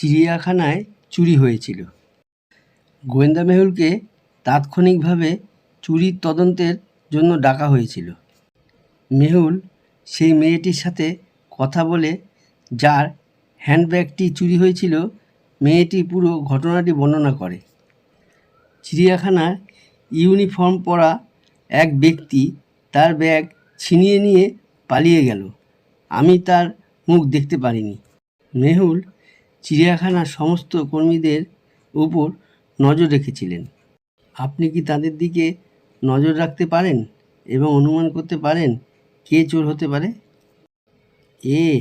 চিড়িয়াখানায় চুরি হয়েছিল। গোয়েন্দা মেহুলকে তাৎক্ষণিকভাবে চুরির তদন্তের জন্য ডাকা হয়েছিল। মেহুল সেই মেয়েটির সাথে কথা বলে যার হ্যান্ডব্যাগটি চুরি হয়েছিল, মেয়েটি পুরো ঘটনাটি বর্ণনা করে। চিড়িয়াখানার ইউনিফর্ম পরা এক ব্যক্তি তার ব্যাগ ছিনিয়ে নিয়ে পালিয়ে গেল। আমি তার মুখ দেখতে পারিনি। মেহুল চিড়িয়াখানার সমস্ত কর্মীদের উপর নজর রেখেছিলেন। আপনি কি তাদের দিকে নজর রাখতে পারেন এবং অনুমান করতে পারেন কে চোর হতে পারে? এ,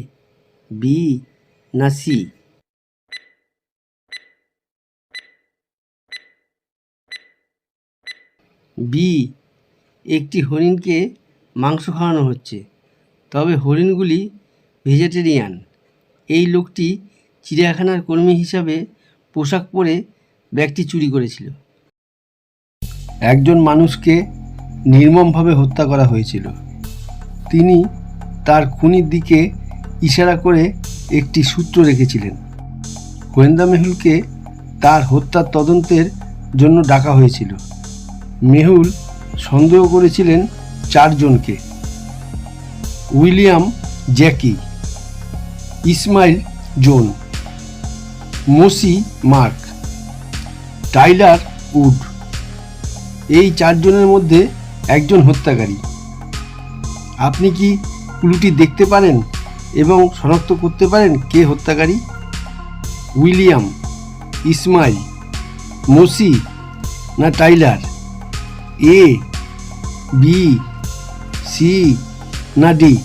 বি, না সি? বি, একটি হরিণকে মাংস খাওয়ানো হচ্ছে, তবে হরিণগুলি ভেজিটেরিয়ান। এই লোকটি চিড়িয়াখানার কর্মী হিসাবে পোশাক পরে ব্যাগটি চুরি করেছিল। একজন মানুষকে নির্মমভাবে হত্যা করা হয়েছিল। তিনি তার খুনির দিকে ইশারা করে একটি সূত্র রেখেছিলেন। গোয়েন্দা মেহুলকে তার হত্যার তদন্তের জন্য ডাকা হয়েছিল। মেহুল সন্দেহ করেছিলেন চারজনকে। William Jackie, Ismail Jon Mosi Mark, Tyler Wood, এই চারজনের মধ্যে একজন হত্যাকারী। আপনি কি ক্লুটি দেখতে পারেন এবং শনাক্ত করতে পারেন কে হত্যাকারী? উইলিয়াম, ইসমাইল, মোসি না টাইলার? এ, বি, সি না ডি?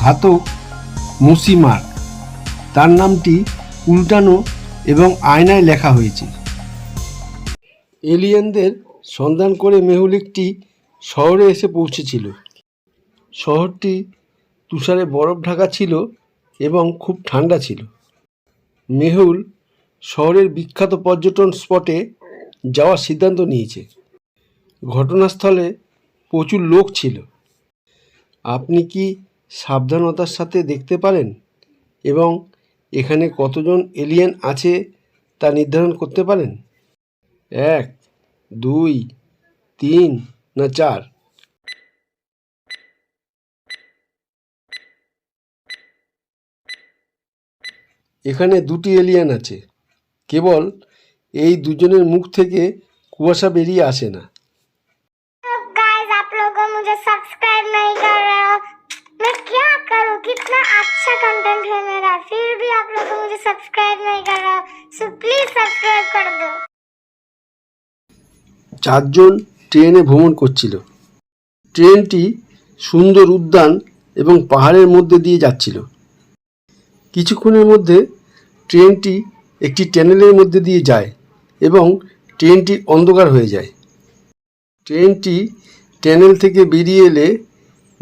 ঘাতক মার্ক তার নামটি উল্টানো এবং আয়নায় লেখা হয়েছে। এলিয়েনদের সন্ধান করে মেহুল একটি শহরে এসে পৌঁছেছিল। শহরটি তুষারে বরফ ঢাকা ছিল এবং খুব ঠান্ডা ছিল। মেহুল শহরের বিখ্যাত পর্যটন স্পটে যাওয়ার সিদ্ধান্ত নিয়েছে। ঘটনাস্থলে প্রচুর লোক ছিল। আপনি কি সাবধানতার সাথে দেখতে পারেন এবং এখানে কতজন এলিয়েন আছে তা নির্ধারণ করতে পারেন? এক, দুই, তিন না চার? এখানে দুটি এলিয়েন আছে। কেবল এই দুজনের মুখ থেকে কুয়াশা বেরিয়ে আসে না। मैं क्या करूं कितना अच्छा कंटेंट है मेरा फिर भी आप लोग मुझे सब्सक्राइब नहीं कर रहे हो सो प्लीज सब्सक्राइब कर दो চারজন ট্রেনে ভ্রমণ করছিল ট্রেনটি সুন্দর উদ্যান এবং পাহাড়ের মধ্যে দিয়ে যাচ্ছিল কিছুক্ষণের মধ্যে ট্রেনটি একটি ট্যানেলের মধ্যে দিয়ে যায় এবং ট্রেনটি অন্ধকার হয়ে যায় ট্রেনটি ট্যানেল থেকে বেরিয়ে এলে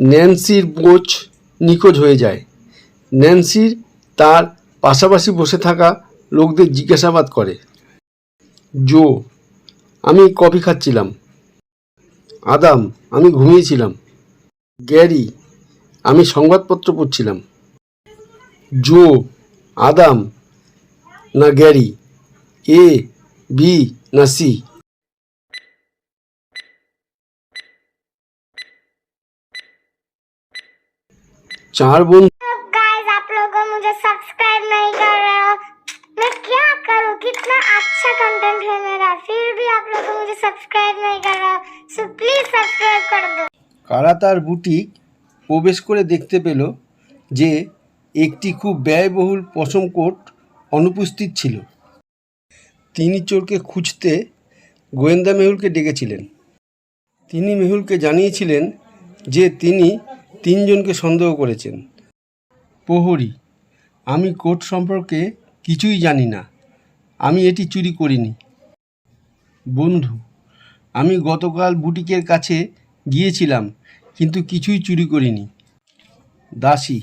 ন্যান্সির বোঝ নিখোঁজ হয়ে যায়। ন্যান্সির তার পাশাপাশি বসে থাকা লোকদের জিজ্ঞাসাবাদ করে। জো, আমি কফি খাচ্ছিলাম। আদাম, আমি ঘুমিয়েছিলাম। গ্যারি, আমি সংবাদপত্র পড়ছিলাম। জো, আদাম, না গ্যারি, এ, বি, না সি। চার বন্ধু गाइस आप लोग मुझे सब्सक्राइब नहीं कर रहे हो मैं क्या करूं कितना अच्छा कंटेंट है मेरा फिर भी आप लोग मुझे सब्सक्राइब नहीं कर रहे हो सो प्लीज सब्सक्राइब कर दो কারা তার বুটিক প্রবেশ করে দেখতে পেল যে একটি খুব ব্যয়বহুল পশম কোট অনুপস্থিত ছিল তিনি চোরকে খুঁজতে গোয়েন্দা মেহুলকে ডেকেছিলেন তিনি মেহুলকে জানিয়েছিলেন যে তিনি তিনজনকে সন্দেহ করেছেন। প্রহরী, আমি কোট সম্পর্কে কিছুই জানি না। আমি এটি চুরি করিনি। বন্ধু, আমি গতকাল বুটিকের কাছে গিয়েছিলাম, কিন্তু কিছুই চুরি করিনি। দাসী,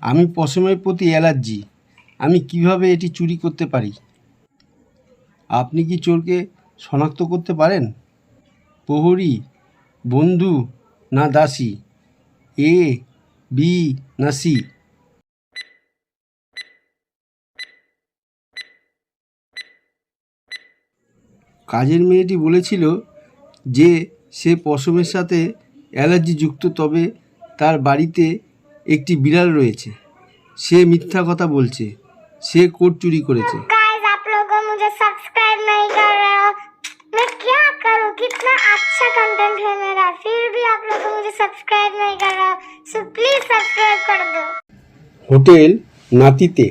আমি পশমের প্রতি অ্যালার্জি। আমি কীভাবে এটি চুরি করতে পারি? আপনি কি চোরকে শনাক্ত করতে পারেন? প্রহরী, বন্ধু না দাসী? এ বি না সি কাজের মেয়েটি বলেছিল যে, সে পশমের সাথে অ্যালার্জি যুক্ত, তবে তার বাড়িতে একটি বিড়াল রয়েছে। সে মিথ্যা কথা বলছে। সে কোট চুরি করেছে। करूं कितना अच्छा कंटेंट है मेरा फिर भी आप लोग मुझे सब्सक्राइब नहीं कर रहे हो सो प्लीज सब्सक्राइब कर दो হোটেল নাতিতে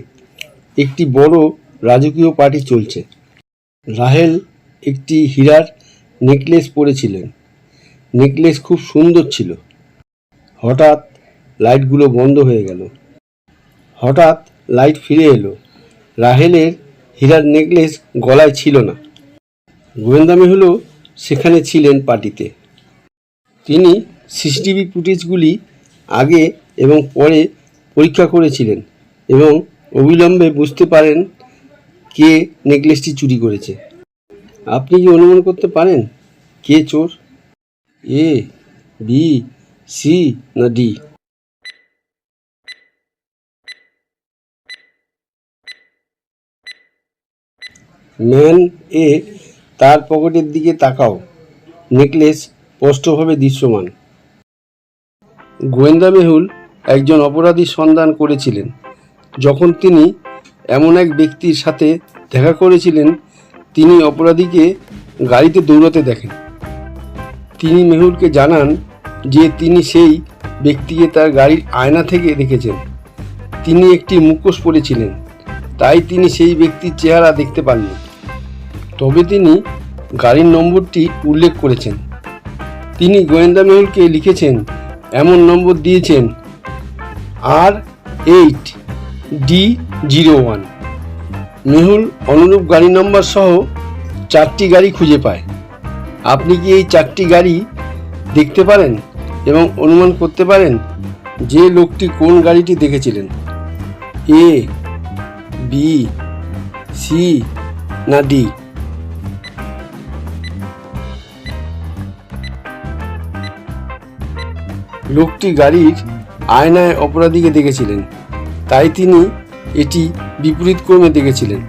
একটি বড় রাজকীয় পার্টি চলছে রাহেল একটি হীরার নেকলেস পরেছিলেন নেকলেস খুব সুন্দর ছিল হঠাৎ লাইটগুলো বন্ধ হয়ে গেল হঠাৎ লাইট ফিরে এলো রাহেলের হীরার নেকলেস গলায় ছিল না গোয়েন্দা মেহুলও সেখানে ছিলেন পার্টিতে। তিনি সিসিটিভি ফুটেজগুলি আগে এবং পরে পরীক্ষা করেছিলেন এবং অবিলম্বে বুঝতে পারেন কে নেকলেসটি চুরি করেছে। আপনি কি অনুমান করতে পারেন কে চোর? এ, বি, সি না ডি? ম্যান এ তার পকেটের দিকে তাকাও। নেকলেস স্পষ্টভাবে দৃশ্যমান। গোয়েন্দা মেহুল একজন অপরাধীর সন্ধান করেছিলেন। যখন তিনি এমন এক ব্যক্তির সাথে দেখা করেছিলেন, তিনি অপরাধীকে গাড়িতে দৌড়াতে দেখেন। তিনি মেহুলকে জানান যে তিনি সেই ব্যক্তিকে তার গাড়ির আয়না থেকে দেখেছেন। তিনি একটি মুখোশ পরেছিলেন, তাই তিনি সেই ব্যক্তির চেহারা দেখতে পাননি। তবে তিনি গাড়ির নম্বরটি উল্লেখ করেছেন। তিনি গোয়েন্দা মেহুলকে লিখেছেন, এমন নম্বর দিয়েছেন R eight D zero one Mehul অনুরূপ গাড়ি নম্বর সহ চারটি গাড়ি খুঁজে পায়। আপনি কি এই চারটি গাড়ি দেখতে পারেন এবং অনুমান করতে পারেন যে লোকটি কোন গাড়িটি দেখেছিলেন? এ বি সি না ডি লোকটি গাড়ির আয়নায় অপরাধীকে দেখেছিলেন। তাই তিনি এটি বিপরীত ক্রমে দেখেছিলেন।